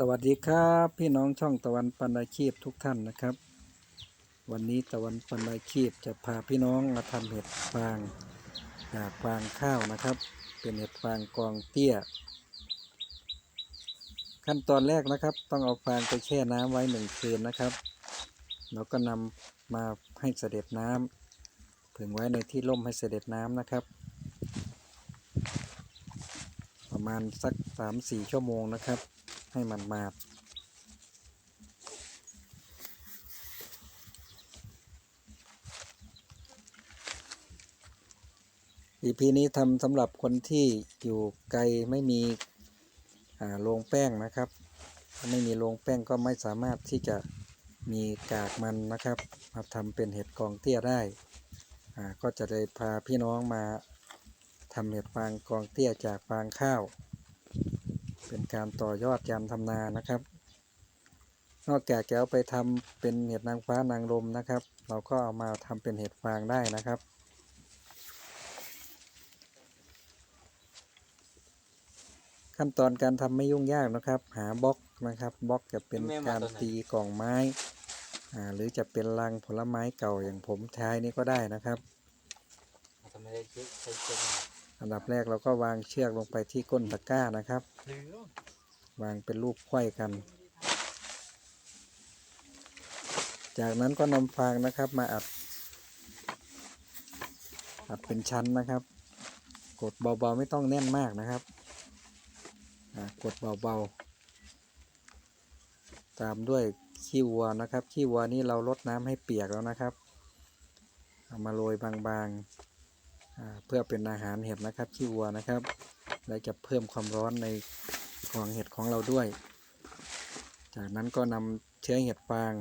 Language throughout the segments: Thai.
สวัสดีครับพี่น้องช่องตะวันปันอาชีพทุกท่านนะครับ วันนี้ตะวันปันอาชีพจะพาพี่น้องมาทำเห็ดฟางจากฟางข้าวนะครับ เป็นเห็ดฟางกองเตี้ย ขั้นตอนแรกนะครับ ต้องเอาฟางไปแช่น้ำไว้หนึ่งคืนนะครับแล้วก็นำมาให้เสด็จน้ำผึ่งไว้ในที่ร่มให้เสด็จน้ำนะครับ ประมาณสักสามสี่ชั่วโมงนะครับ ให้มันมาอีพีนี้ทำสำหรับคนที่อยู่ไกลไม่มีโรงแป้งนะครับ ไม่มีโรงแป้งก็ไม่สามารถที่จะมีกากมันนะครับ มาทำเป็นเห็ดกองเตี้ยได้ ก็จะได้พาพี่น้องมาทำเห็ดฟางกองเตี้ยจากฟางข้าว เป็นการต่อยอดการทำนานะครับ นอกจากจะเอาไปทำเป็นเห็ดนางฟ้านางรมนะครับ เราก็เอามาทำเป็นเห็ดฟางได้นะครับขั้นตอนการทำไม่ยุ่งยากนะครับ หาบล็อกนะครับบล็อกจะเป็นการตีกล่องไม้หรือจะเป็นลังผลไม้เก่าอย่างผมใช้นี่ก็ได้นะครับทำไมได้เช็คใช้ อันดับแรกเราก็วางเชือกลงไปที่ก้นตะกร้านะครับ วางเป็นรูปไขว้กัน จากนั้นก็นำฟางนะครับมาอัด อัดเป็นชั้นนะครับ กดเบาๆไม่ต้องแน่นมากนะครับ กดเบาๆ ตามด้วยขี้วัวนะครับ ขี้วัวนี่เราลดน้ำให้เปียกแล้วนะครับ เอามาโรยบางๆ เพื่อเป็นอาหารเห็ดนะครับขี้วัวนะครับ และจะเพิ่มความร้อนในของเห็ดของเราด้วย จากนั้นก็นำเชื้อเห็ดฟาง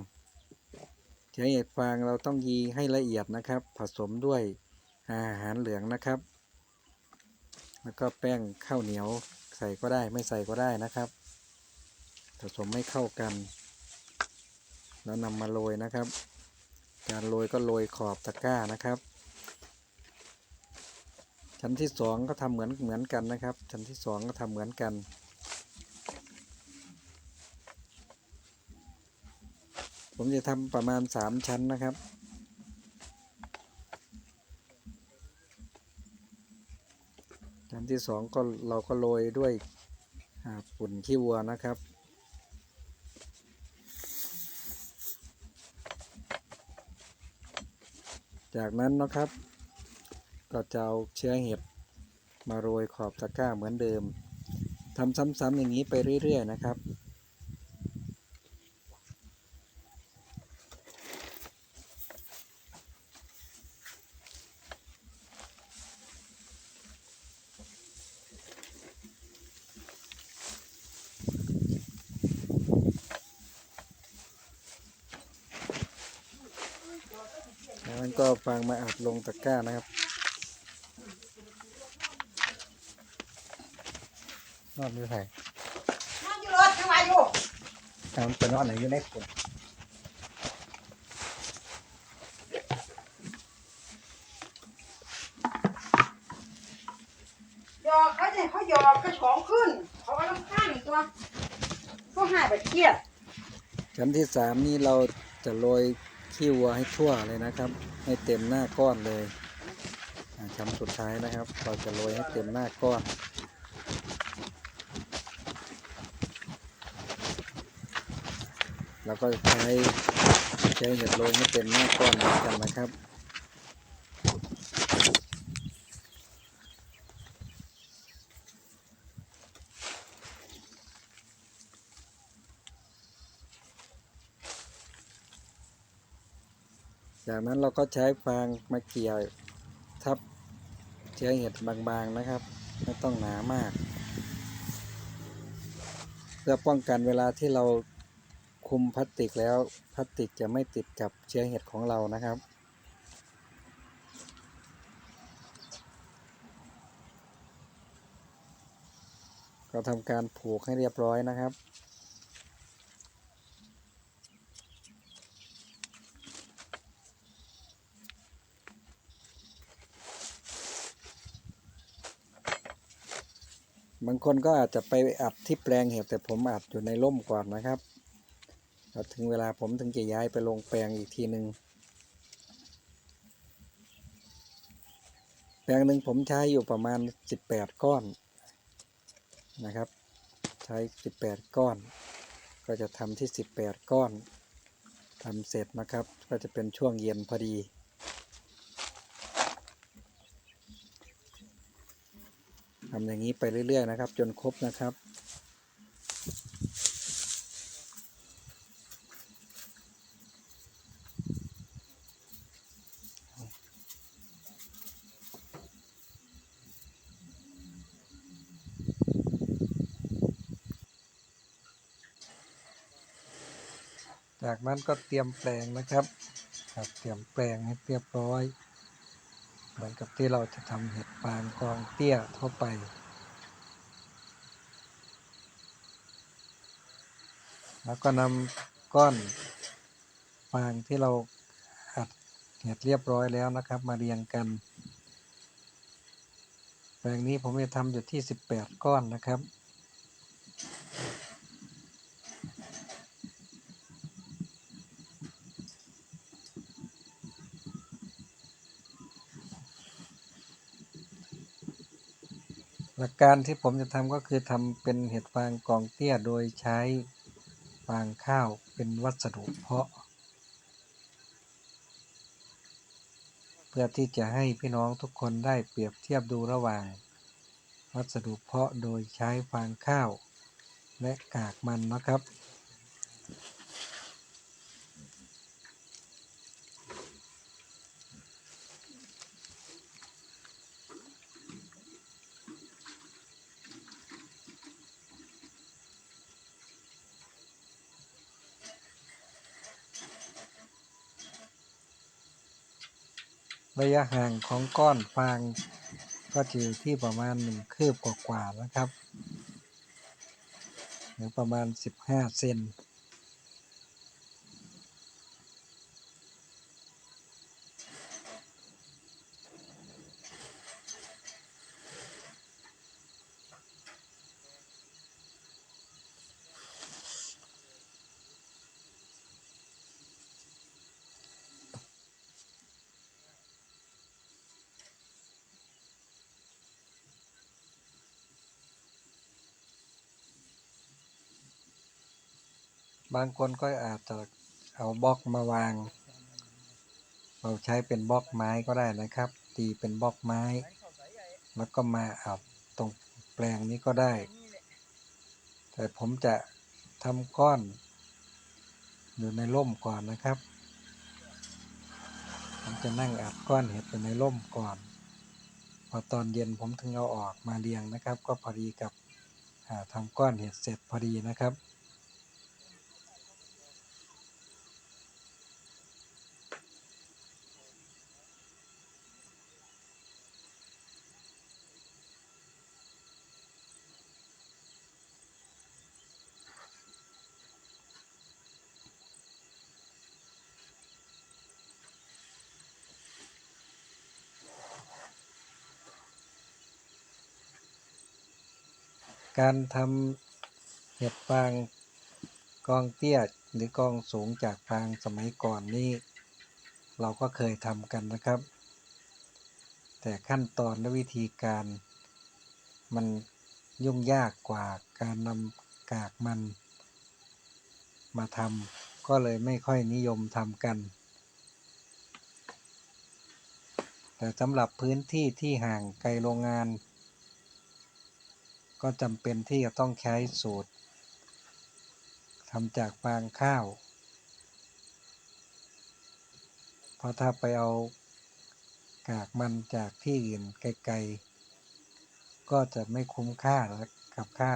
เชื้อเห็ดฟางเราต้องยีให้ละเอียดนะครับ ผสมด้วยอาหารเหลืองนะครับ แล้วก็แป้งข้าวเหนียวใส่ก็ได้ไม่ใส่ก็ได้นะครับ ผสมให้เข้ากัน แล้วนำมาโรยนะครับ การโรยก็โรยขอบตะกร้านะครับ ชั้นที่สองก็ทำเหมือนเหมือนกันนะครับ ชั้นที่สองก็ทำเหมือนกันผมจะทำประมาณสามชั้นนะครับ ชั้นที่สองก็เราก็โรยด้วยฝุ่นขี้วัวนะครับ จากนั้นนะครับ ก็จะเอาเชื้อเห็ดมาโรยขอบตะกร้าเหมือนเดิมทำซ้ำๆอย่างนี้ไปเรื่อย ๆ นะครับจากนั้นก็ฟางมาอัดลงตะกร้านะครับ อนอยู่ไหนนอนอยู่รถทำไมอยู่ทำเป็นนอนไหนอยู่ในฝนหยอกเขาเนี่ยเขาหยอกกระฉองขึ้น เขาก็ต้องข้างตัวเขาหายไปเครียดชั้นที่สามนี่เราจะโรยขี้วัวให้ทั่วเลยนะครับ ให้เต็มหน้าก้อนเลยอ่าชั้นสุดท้ายนะครับ เราจะโรยให้เต็มหน้าก้อน แล้วก็ใช้ใช้เห็ดโรยให้เต็มหน้าก้อนเหมือนกันนะครับจากนั้นเราก็ใช้ฟางมาเกี่ยวทับเชื้อเห็ดบางๆนะครับ ไม่ต้องหนามาก เพื่อป้องกันเวลาที่เรา คุมพลาสติกแล้วพลาสติกจะไม่ติดกับเชื้อเห็ดของเรานะครับ ก็ทำการผูกให้เรียบร้อยนะครับบางคนก็อาจจะไปอัดที่แปลงเห็ดแต่ผมอัดอยู่ในร่มก่อนนะครับ แล้วถึงเวลาผมถึงจะย้ายไปลงแปลงอีกทีหนึ่งแปลงหนึ่งผมใช้อยู่ประมาณ 18 ก้อนนะครับ ใช้ 18 ก้อน ก็จะทำที่ 18 ก้อนทำเสร็จนะครับ ก็จะเป็นช่วงเย็นพอดี ทำอย่างนี้ไปเรื่อย ๆ นะครับ จนครบนะครับ จากนั้นก็เตรียมแปลงนะครับครับเตรียมแปลงให้เรียบร้อย เหมือนกับที่เราจะทำเห็ดฟางกองเตี้ยทั่วไปแล้วก็นำก้อนฟางที่เราอัดเห็ดเรียบร้อยแล้วนะครับ มาเรียงกัน แปลงนี้ผมจะทำอยู่ที่ 18 ก้อนนะครับ ลักการที่ผมจะทำก็คือทำเป็นเห็ดฟางกองเตี้ยโดยใช้ฟางข้าวเป็นวัสดุเพาะ เพื่อที่จะให้พี่น้องทุกคนได้เปรียบเทียบดูระหว่าง วัสดุเพาะโดยใช้ฟางข้าว และกากมันนะครับ ระยะห่างของก้อนฟางก็จะอยู่ที่ประมาณหนึ่งคืบกว่าๆนะครับ หรือประมาณ 15 เซน บางคนก็อาจจะเอาบล็อกมาวาง เราใช้เป็นบล็อกไม้ก็ได้นะครับ ตีเป็นบล็อกไม้ แล้วก็มาอัดตรงแปลงนี้ก็ได้ แต่ผมจะทำก้อน อยู่ในร่มก่อนนะครับ ผมจะนั่งอัดก้อนเห็ดอยู่ในร่มก่อน พอตอนเย็นผมถึงเอาออกมาเรียงนะครับ ก็พอดีกับทำก้อนเห็ดเสร็จพอดีนะครับ การทำเห็ดฟางกองเตี้ยหรือกองสูงจากฟางสมัยก่อนนี่เราก็เคยทำกันนะครับ แต่ขั้นตอนและวิธีการมันยุ่งยากกว่าการนำกากมัน มาทำก็เลยไม่ค่อยนิยมทำกัน แต่สำหรับพื้นที่ที่ห่างไกลโรงงาน ก็จำเป็นที่จะต้องใช้สูตรทำจากฟางข้าว เพราะถ้าไปเอากากมันจากที่อื่นไกลๆ ก็จะไม่คุ้มค่ากับค่า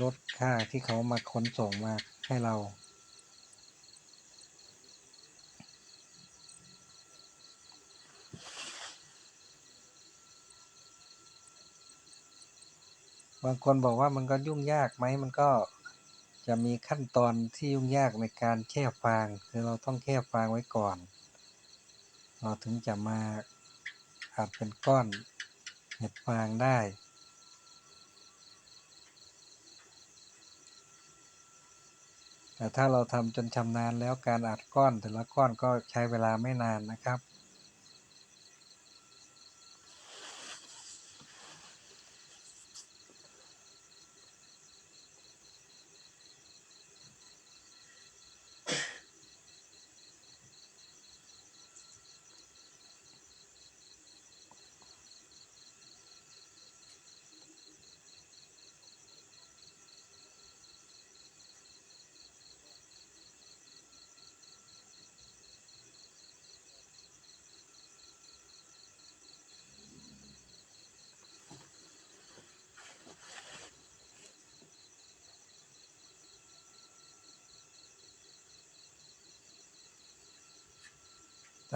รถค่าที่เขามาขนส่งมาให้เรา บางคนบอกว่ามันก็ยุ่งยากไหมมันก็จะมีขั้นตอนที่ยุ่งยากในการแช่ฟาง คือเราต้องแช่ฟางไว้ก่อน เราถึงจะมาอัดเป็นก้อนเห็ดฟางได้ แต่ถ้าเราทำจนชำนาญแล้วการอัดก้อนแต่ละก้อนก็ใช้เวลาไม่นานนะครับ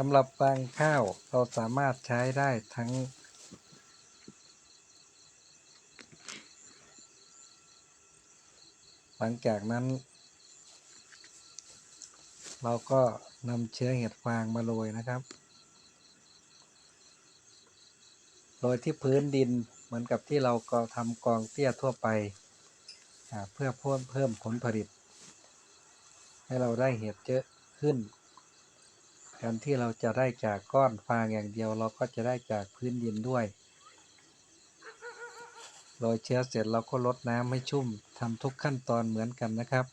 สำหรับฟางข้าวเราสามารถใช้ได้ทั้ง หลังจากนั้น เราก็นำเชื้อเห็ดฟางมาโรยนะครับ โรยที่พื้นดินเหมือนกับที่เราก็ทำกองเตี้ยทั่วไปเพื่อเพิ่มเพิ่มผลผลิต ให้เราได้เห็ดเยอะขึ้น แทนที่เราจะได้จากก้อนฟางอย่างเดียว เราก็จะได้จากพื้นดินด้วยโรยเชื้อเสร็จเราก็ลดน้ำให้ชุ่มทำทุกขั้นตอนเหมือนกันนะครับ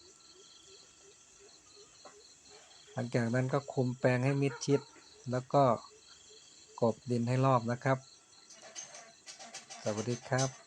หลังจากนั้นก็คุมแปลงให้มิดชิด แล้วก็กบดินให้รอบนะครับ สวัสดีครับ